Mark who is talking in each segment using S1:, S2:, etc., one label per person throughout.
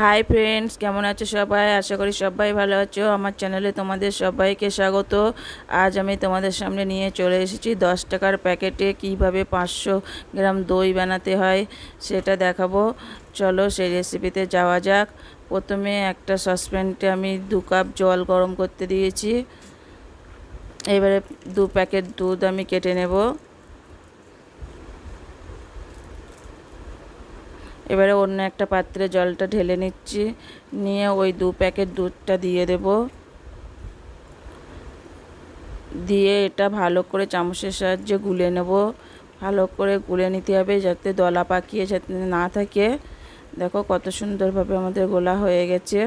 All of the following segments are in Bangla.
S1: হাই ফ্রেন্ডস কেমন আছো সবাই? আশা করি সবাই ভালো আছো। আমার চ্যানেলে তোমাদের সবাইকে স্বাগত। আজ আমি তোমাদের সামনে নিয়ে চলে এসেছি দশ টাকার প্যাকেটে কীভাবে পাঁচশো গ্রাম দই বানাতে হয় সেটা দেখাবো। চলো সেই রেসিপিতে যাওয়া যাক। প্রথমে একটা সসপ্যানটে আমি দু কাপ জল গরম করতে দিয়েছি। এবারে দু প্যাকেট দুধ আমি কেটে নেব। এবারে অন্য একটা পাত্রে জলটা ঢেলে নিচ্ছি, নিয়ে ওই দু প্যাকেট দুধটা দিয়ে দেব। দিয়ে এটা ভালো করে চামচের সাহায্যে গুলে নেব। ভালো করে গুলে নিতে হবে যাতে দলা পাকিয়ে যাতে না থাকে। দেখো কত সুন্দরভাবে আমাদের গোলা হয়ে গেছে।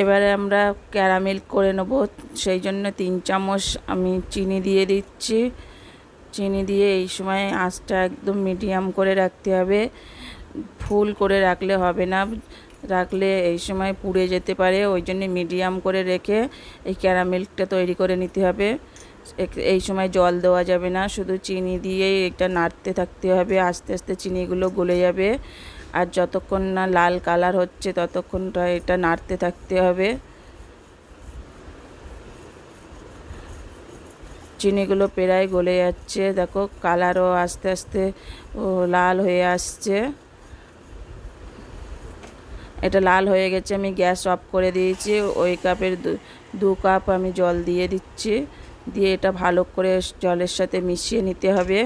S1: এবারে আমরা ক্যারামেল করে নেব, সেই জন্য তিন চামচ আমি চিনি দিয়ে দিচ্ছি। চিনি দিয়ে এই সময় আঁচটা একদম মিডিয়াম করে রাখতে হবে। ফুল করে রাখলে হবে না। রাখলে এই সময় পুড়ে যেতে পারে, ওই জন্য মিডিয়াম করে রেখে এই ক্যারামেলটা তৈরি করে নিতে হবে। এই সময় জল দেওয়া যাবে না, শুধু চিনি দিয়েই এটা নাড়তে থাকতে হবে। আস্তে আস্তে চিনিগুলো গলে যাবে। আর যতক্ষণ না লাল কালার হচ্ছে, ততক্ষণটা এটা নাড়তে থাকতে হবে। চিনিগুলো প্রায় গলে যাচ্ছে। দেখো কালারও আস্তে আস্তে লাল হয়ে আসছে। এটা লাল হয়ে গেছে, আমি গ্যাস অফ করে দিয়েছি। ওই কাপের দু কাপ আমি জল দিয়ে দিচ্ছি। দিয়ে এটা ভালো করে জলের সাথে মিশিয়ে নিতে হবে।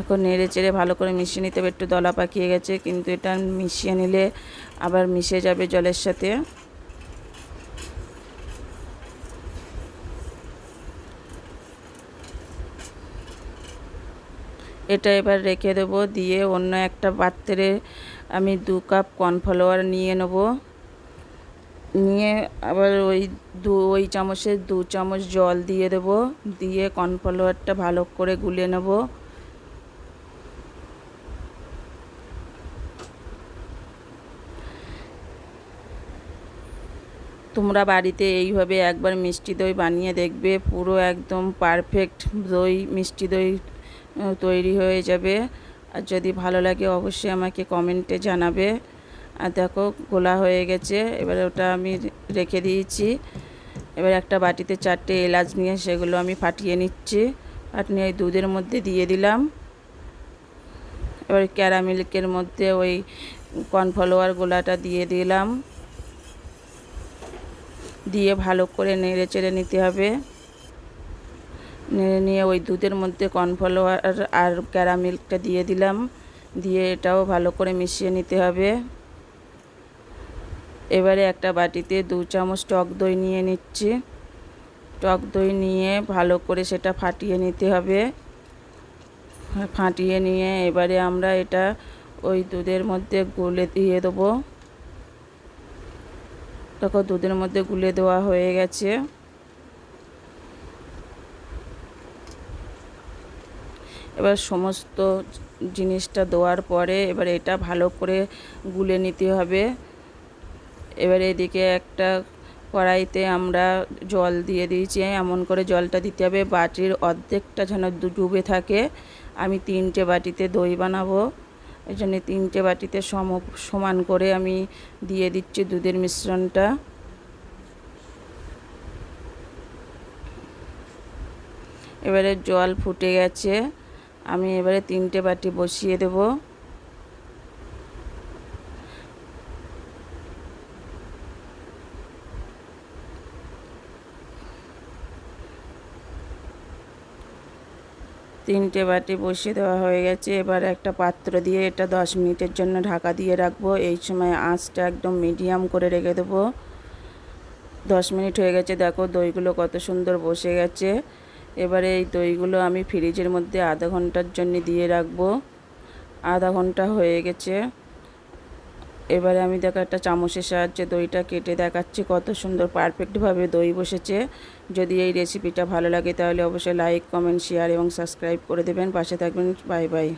S1: এখন নেড়ে চেড়ে ভালো করে মিশিয়ে নিতে হবে। একটু দলা পাকিয়ে গেছে, কিন্তু এটা মিশিয়ে নিলে আবার মিশে যাবে জলের সাথে। এটা এবার রেখে দেবো, দিয়ে অন্য একটা পাত্রে আমি দু কাপ কর্নফ্লাওয়ার নিয়ে নেব। নিয়ে আবার ওই দু, ওই চামচের দু চামচ জল দিয়ে দেব, দিয়ে কর্নফ্লাওয়ারটা ভালো করে গুলে নেব। তোমরা বাড়িতে এইভাবে একবার মিষ্টি দই বানিয়ে দেখবে, পুরো একদম পারফেক্ট দই, মিষ্টি দই তৈরি হয়ে যাবে। আর যদি ভালো লাগে, অবশ্যই আমাকে কমেন্টে জানাবে। আর দেখো, গোলা হয়ে গেছে। এবার ওটা আমি রেখে দিয়েছি। এবার একটা বাটিতে চারটে এলাচ নিয়ে সেগুলো আমি ফাটিয়ে নিচ্ছি। ফাটিয়ে ওই দুধের মধ্যে দিয়ে দিলাম। এবার ক্যারামিল্কের মধ্যে ওই কর্নফ্লাওয়ার গোলাটা দিয়ে দিলাম। দিয়ে ভালো করে নেড়ে চেড়ে নিতে হবে। নিয়ে ওই দুধের মধ্যে কর্নফ্লাওয়ার আর ক্যারামিল্কটা দিয়ে দিলাম। দিয়ে এটাও ভালো করে মিশিয়ে নিতে হবে। এবারে একটা বাটিতে দু চামচ টক দই নিয়ে নিচ্ছি। টক দই নিয়ে ভালো করে সেটা ফাটিয়ে নিতে হবে। ফাটিয়ে নিয়ে এবারে আমরা এটা ওই দুধের মধ্যে গুলে দিয়ে দেবো। তখন দুধের মধ্যে গুলে দেওয়া হয়ে গেছে। এবার সমস্ত জিনিসটা দেওয়ার পরে এবার এটা ভালো করে গুলে নিতে হবে। এবার এদিকে একটা কড়াইতে আমরা জল দিয়ে দিয়েছি, এমন করে জলটা দিতে হবে। বাটির অর্ধেকটা যেন ডুবে থাকে। আমি তিনটে বাটিতে দই বানাবো। এই জন্য তিনটে বাটিতে সম, সমান করে আমি দিয়ে দিচ্ছি দুধের মিশ্রণটা। এবারে জল ফুটে গেছে। আমি এবারে তিনটে বাটি বসিয়ে দেব। তিনটে বাটি বসিয়ে দেওয়া হয়ে গেছে। এবার একটা পাত্র দিয়ে এটা দশ মিনিটের জন্য ঢাকা দিয়ে রাখব। এই সময় আঁচটা একদম মিডিয়াম করে রেখে দেবো। দশ মিনিট হয়ে গেছে। দেখো দইগুলো কত সুন্দর বসে গেছে। এবারে এই দইগুলো আমি ফ্রিজের মধ্যে আধা ঘণ্টার জন্য দিয়ে রাখব। আধা ঘণ্টা হয়ে গেছে। এবারে আমি দেখো একটা চামচের সাহায্যে দইটা কেটে দেখাচ্ছি কত সুন্দর পারফেক্টভাবে দই বসেছে। যদি এই রেসিপিটা ভালো লাগে তাহলে অবশ্যই লাইক কমেন্ট শেয়ার এবং সাবস্ক্রাইব করে দেবেন। পাশে থাকবেন। Bye bye